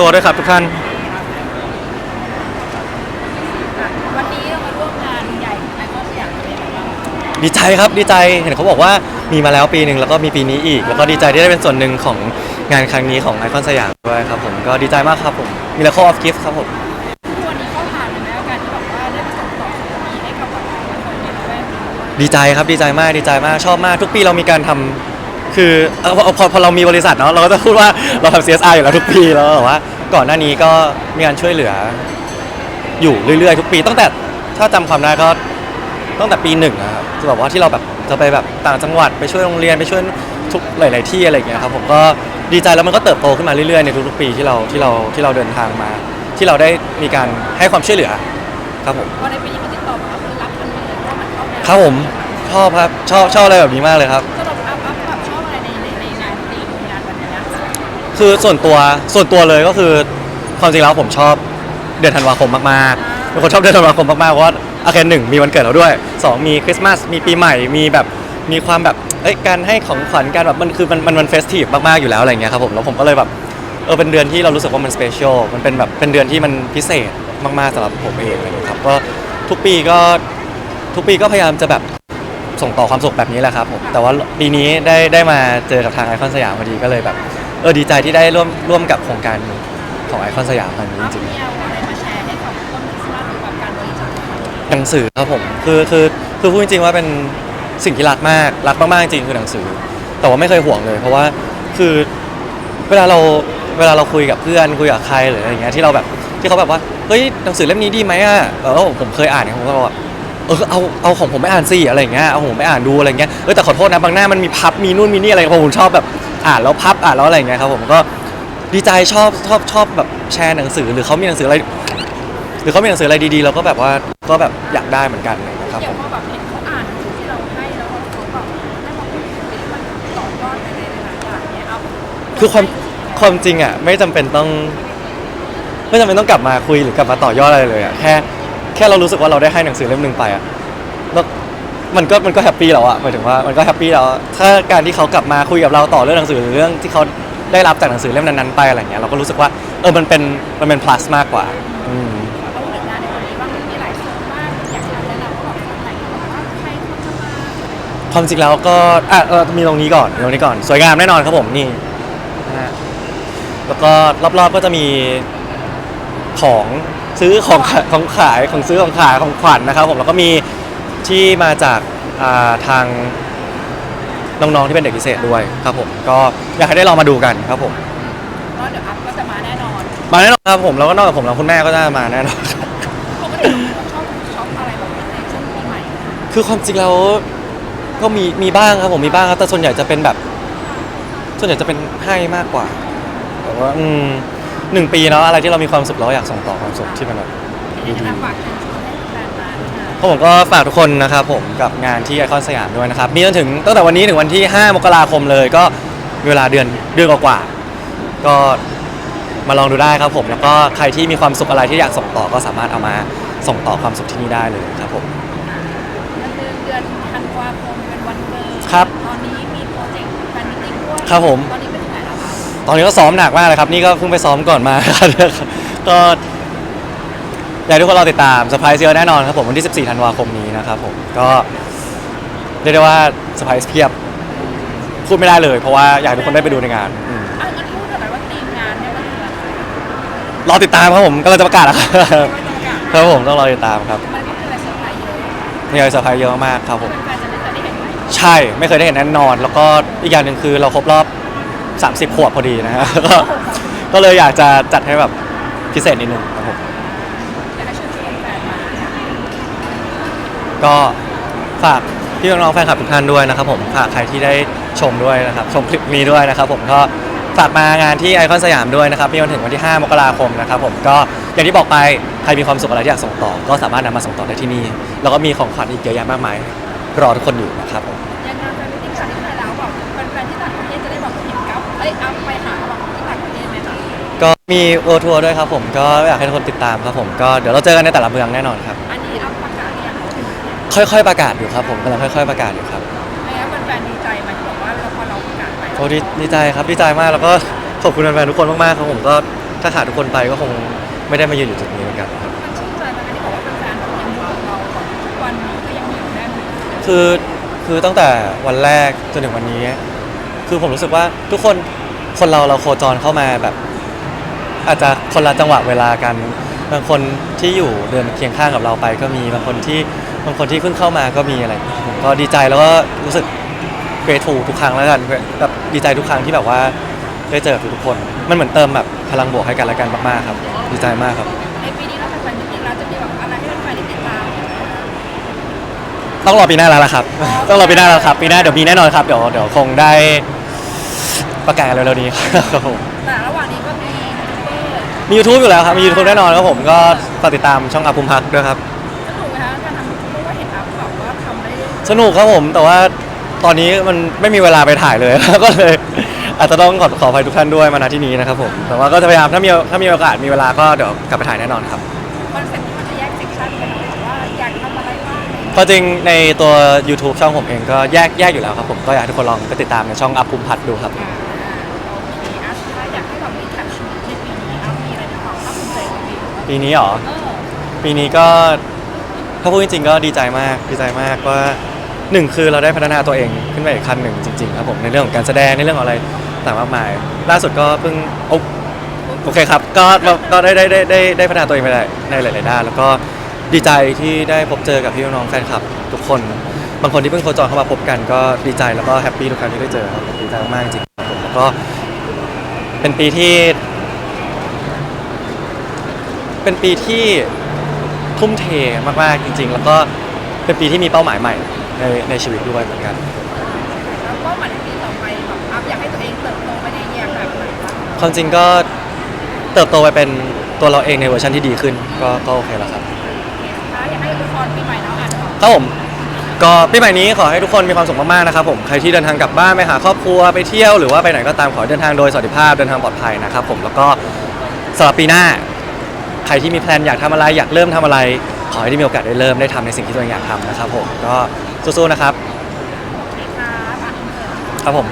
ตัวด้วยครับทุกท่าน วันนี้เรามาร่วมงานใหญ่ไอคอนสยามเป็นยังไงบ้างดีใจครับดีใจเห็นเขาบอกว่ามีมาแล้วปีหนึ่งแล้วก็มีปีนี้อีก แล้วก็ดีใจที่ได้เป็นส่วนหนึ่งของงานครั้งนี้ของไอคอนสยามด้วยครับผมก็ดีใจมากครับผมมีแล้ว of gift ครับผมวันนี้เข้าผ่านเลยไหมกับการที่แบบว่าได้มาส่งต่อสิ่งนี้ให้กับแบบคนในละแวกนี้ด้วยดีใจครับดีใจมากดีใจมากชอบมากทุกปีเรามีการทำ คือเอ่อพอพอพอเรามีบริษัทเนาะเราก็จะพูดว่าเราทำ CSR อยู่แล้วทุกปีแล้วแต่ว่า ก่อนหน้านี้ก็มีการช่วยเหลือ อยู่เรื่อยๆ ทุกปี ตั้งแต่ถ้าจำความได้ก็ตั้งแต่ปีหนึ่งนะครับคือแบบว่าที่เราแบบจะไปแบบต่างจังหวัดไปช่วยโรงเรียนไปช่วยทุกหลาย ๆ ที่อะไรอย่างเงี้ยครับผมก็ดีใจแล้วมันก็เติบโตขึ้นมาเรื่อยๆในทุกๆปีที่เราที่เราที่เราเดินทางมา ที่เราได้มีการให้ความช่วยเหลือครับผม พอในปีนี้มันติดต่อมาก็คือรับมันเลยเพราะมันเข้าแนวครับผมชอบครับชอบชอบอะไรแบบนี้มากเลยครับ คือส่วนตัวส่วนตัวเลยก็คือความจริงแล้วผมชอบเดือนธันวาคมมากๆเป็นคนชอบเดือนธันวาคมมากๆเพราะว่าโอเคหนึ่งมีวันเกิดเราด้วยสองมีคริสต์มาสมีปีใหม่มีแบบมีความแบบเอ้ยการให้ของขวัญการแบบมันคือมันมันมันเฟสทีฟมากๆอยู่แล้วอะไรเงี้ยครับผมแล้วผมก็เลยแบบเออเป็นเดือนที่เรารู้สึกว่ามันสเปเชียลมันเป็นแบบเป็นเดือนที่มันพิเศษมากๆสำหรับผมเองอะไรเงี้ยครับก็ทุกปีก็ทุกปีก็พยายามจะแบบส่งต่อความสุขแบบนี้แหละครับผมแต่ว่าปีนี้ได้ได้มาเจอกับทางไอคอนสยามพอดีก็เลยแบบ เออดีใจที่ได้ร่วมร่วมกับโครงการของไอคอนสยามอันนี้อัพจริงมีเอาอะไรมาแชร์ให้กับต้นคริสต์มาสหรือแบบการบริจาคๆหนังสือครับผมคือคือคือพูดจริงๆว่าเป็นสิ่งที่รักมากรักมากๆจริงคือหนังสือ แต่ว่าไม่เคยห่วงเลย เพราะว่าคือเวลาเราเวลาเราคุยกับเพื่อนคุยกับใครหรืออะไรอย่างเงี้ยที่เราแบบที่เขาแบบว่าเฮ้ยหนังสือเล่มนี้ดีไหมอะแล้วผมเคยอ่านเนี่ยผมก็บอกว่าเออเอาเอาของผมไปอ่านสิอะไรอย่างเงี้ยเอาของผมไปอ่านดูอะไรอย่างเงี้ยเออแต่ขอโทษนะบางหน้ามันมีพับมีนู่นมีนี่อะไรผมชอบแบบ อ่านแล้วพับอ่านแล้วอะไรอย่างเงี้ยครับผมก็ดีใจชอบชอบชอบแบบแชร์หนังสือหรือเขามีหนังสืออะไร หรือเขามีหนังสืออะไรดีๆเราก็แบบว่าก็แบบอยากได้เหมือนกันนะครับอผย่างมพอแบบเห็นเขาอ่านหนังสือที่เราให้แล้วเขาแบบให้มาพูดคุยให้มันต่อยอดไปในหลายๆอย่างเนี้ยเอาคือความความจริงอะไม่จำเป็นต้อง ไม่จำเป็นต้องกลับมาคุยหรือ กลับมาต่อยอดอะไรเลยอะแค่แค่เรารู้สึกว่าเราได้ให้หนังสือเล่มหนึ่งไปอะแล้ว มันก็มันก็แฮปปี้แล้วอะหมายถึงว่ามันก็แฮปปี้แล้วถ้าการที่เขากลับมาคุยกับเราต่อเรื่องหนังสือหรือเรื่องที่เขาได้รับจากหนังสือเล่มนั้นๆไปอะไรเงี้ยเราก็รู้สึกว่าเออมันเป็นมันเป็น plus มากกว่าอืมเอาถึงงานในวันนี้บ้ามันมีหลายโซนมากอยากจะแนะนำว่าแบบไหนว่าใครเขาจะมาความจริงแล้วก็อะเออมีตรงนี้ก่อนมีตรงนี้ก่อน สวยงามแน่นอนครับผมนี่นะฮะแล้วก็รอบๆก็จะมีของซื้อของขายของขายของซื้อของขายของขวัญนะครับผมแล้วก็มี ที่มาจากอ่าทางน้องๆที่เป็นเด็กพิเศษด้วยครับผมก็อยากให้ได้ลองมาดูกันครับผม ก็เดี๋ยวอัพก็จะมาแน่นอนมาแน่นอนครับผมแล้วก็นอกจากผมแล้วคุณแม่ก็จะมาแน่นอนครับปกติเราชอบช็อปอะไรแบบนี้ในช่วงปีใหม่คือความจริงแล้วก็มีมีบ้างครับผมมีบ้างครับแต่ส่วนใหญ่จะเป็นแบบ ส่วนใหญ่จะเป็นให้มากกว่าแต่ว่าอืมหนึ่งปีเนาะอะไรที่เรามีความสุขเราก็อยากส่งต่อความสุขที่มันแบบอยากจะฝากเชิญ ผมก็ฝากทุกคนนะครับผมกับงานที่ไอคอนสยามด้วยนะครับ มีจนถึงตั้งแต่วันนี้ถึงวันที่ 5 มกราคมเลยก็มีเวลาเดือนเดือนกว่าๆก็มาลองดูได้ครับผมแล้วก็ใครที่มีความสุขอะไรที่อยากส่งต่อก็สามารถเอามาส่งต่อความสุขที่นี่ได้เลยครับผม มันเดือนเดือนธันวาคมเป็นวันเกิดครับตอนนี้มีโปรเจกต์แฟนมิตติ้งด้วยครับผม ตอนนี้เป็นยังไงแล้วคะตอนนี้ก็ซ้อมหนักมากเลยครับ นี่ก็เพิ่งไปซ้อมก่อนมา ก็ อยากให้ทุกคนรอติดตามเซอร์ไพรส์เยอะแน่นอนครับผมวันที่ 14 ธันวาคมนี้นะครับผมก็เรียกได้ว่าเซอร์ไพรส์เพียบพูดไม่ได้เลย เพราะว่าอยากให้ทุกคนได้ไปดูในงานอืมอะงั้นพูดหน่อยว่าทีมงานเนี่ยมันคืออะไรรอติดตามครับผมกำลังจะประกาศแล้วครับไม่ต้องการครับผมต้องรอติดตามครับมันก็คืออะไรเซอร์ไพรส์เยอะมีอะไรเซอร์ไพรส์เยอะมากครับผม แฟนๆจะไม่เคยได้เห็นไหมใช่ไม่เคยได้เห็นแน่นอน แล้วก็อีกอย่างหนึ่งคือเราครบรอบ 30 ขวบพอดีนะฮะ ก็ก็เลยอยากจะจัดให้แบบพิเศษนิดนึงครับผม อยากให้เชิญชวนแฟนๆมา ก็ฝากพี่น้องๆแฟนคลับทุกท่านด้วยนะครับผมฝากใครที่ได้ชมด้วยนะครับชมคลิปนี้ด้วยนะครับผมก็ฝากมางานที่ไอคอนสยามด้วยนะครับมีวันถึงวันที่ 5 มกราคมนะครับผมก็อย่างที่บอกไปใครมีความสุขอะไรที่อยากส่งต่อ ก็สามารถนำมาส่งต่อได้ที่นี่แล้วก็มีของขวัญอีกเยอะแยะมากมายรอทุกคนอยู่นะครับผมยังงานแฟนมิตติ้งจากที่ไหนแล้วแบบแฟนๆที่ต่างประเทศจะได้แบบหยิบกับเอ้ยเอาไปหาแบบที่ต่างประเทศไหมคะก็มีเวิร์ทัวร์ด้วยครับผมก็อยากให้ทุกคนติดตามครับผมก็เดี๋ยวเราเจอกันในแต่ละเมืองแน่นอนครับ ค่อยๆประกาศอยู่ครับผมกำลังค่อยๆประกาศอยู่ครับไม่งั้นแฟนๆดีใจไหมที่บอกว่าเราพอเราประกาศไปโอ้ดีดีใจครับดีใจมากแล้วก็ขอบคุณแฟนๆทุกคนมากๆครับผมก็ถ้าขาดทุกคนไปก็คงไม่ได้มายืนอยู่จุดนี้เหมือนกันครับ มันชื่นใจไหมคะที่บอกว่าแฟนๆแบบยังอยู่กับเราแบบทุกวันนี้ก็ยังเหนียวแน่นคือคือตั้งแต่วันแรกจนถึงวันนี้ คือผมรู้สึกว่าทุกคนคนเราเราโคจรเข้ามาแบบ อาจจะคนละจังหวะเวลากัน บางคนที่อยู่เดินเคียงข้างกับเราไปก็มีบางคนที่บางคนที่เพิ่งเข้ามาก็มีอะไรผมก็ดีใจแล้วก็รู้สึกเกรทูทุกครั้งแล้วกันแบบดีใจทุกครั้งที่แบบว่าได้เจอทุกๆคน มันเหมือนเติมแบบพลังบวกให้กันและกันมากๆครับ ดีใจมากครับ ในปีนี้เราแฟนๆจริงๆเราจะมีแบบอะไรให้แฟนๆได้ติดตามไหมคะต้องรอปีหน้าแล้วล่ะครับ ต้องรอปีหน้าแล้วครับปีหน้าเดี๋ยวมีแน่นอนครับเดี๋ยวเดี๋ยวคงได้ประกาศเร็วๆนี้ครับผม แต่ระหว่างนี้ก็มียูทูบเบอร์ มี YouTube อยู่แล้วครับมี YouTube แน่นอนครับผมก็ฝากติดตามช่องอาภูมิพักด้วยครับ สนุกไหมคะการทำยูทูบเพราะว่าเห็นอัพแบบว่าทำได้สนุกครับผมแต่ว่าตอนนี้มันไม่มีเวลาไปถ่ายเลยก็เลยอาจจะต้องขอขออภัยทุกท่านด้วยมาณที่นี้นะครับผมแต่ว่าก็จะพยายามถ้ามีถ้ามีโอกาสมีเวลาก็เดี๋ยวกลับไปถ่ายแน่นอนครับคอนเซ็ปต์นี้มันจะแยกเซกชันกันเลยว่าอยากทำอะไรบ้างอะไรอย่างเงี้ยก็จริงในตัว YouTube ช่องผมเองก็แยกแยกอยู่แล้วครับผมก็อยากให้ทุกคนลองไปติดตามในช่องอาภูมิพัฒน์ดูครับ อ่า ปีนี้ปีนี้เหรอ เออปีนี้ก็ถ้าพูดจริงๆ ก็ดีใจมากดีใจมากว่าหนึ่งคือเราได้พัฒนาตัวเองขึ้นไปอีกขั้นหนึ่งจริงๆครับผมในเรื่องของการแสดงในเรื่องของอะไรต่างมากมาย ล่าสุดก็เพิ่งโอโอเคครับก็ก็ได้ได้ได้ได้ได้พัฒนาตัวเองไปได้ในหลายๆด้านแล้วก็ดีใจที่ได้พบเจอกับพี่น้องๆแฟนคลับ ทุกคน บางคนที่เพิ่งโคจรเข้ามาพบกันก็ดีใจแล้วก็แฮปปี้ทุกครั้งที่ได้เจอครับผมดีใจมากๆจริงๆครับผมแล้วก็เป็นปีที่ เป็นปีที่ทุ่มเทมากๆจริง ๆ แล้วก็เป็นปีที่มีเป้าหมายใหม่ในในชีวิตด้วยเหมือนกัน แล้วก็หมายในปีต่อไปแบบอัพอยากให้ตัวเองเติบโตไปในอย่างแบบไหนบ้างความจริงก็เติบโตไปเป็นตัวเราเองในเวอร์ชันที่ดีขึ้น ก็ก็โอเคแล้วครับถ้าอยากให้ทุกคนปีใหม่เราอ่านก่อนครับผมก็ปีใหม่นี้ขอให้ทุกคนมีความสุขมากๆนะครับผมใครที่เดินทางกลับบ้านไปหาครอบครัวไปเที่ยวหรือว่าไปไหนก็ตามขอให้เดินทางโดยสวัสดิภาพเดินทางปลอดภัยนะครับผมแล้วก็สำหรับปีหน้า ใครที่มีแพลนอยากทำอะไรอยากเริ่มทำอะไร ขอให้ได้มีโอกาสได้เริ่มได้ทำในสิ่งที่ตัวเองอยากทำนะครับผมก็สู้ๆนะครับค่ะฝากอินเสิร์ตครับผม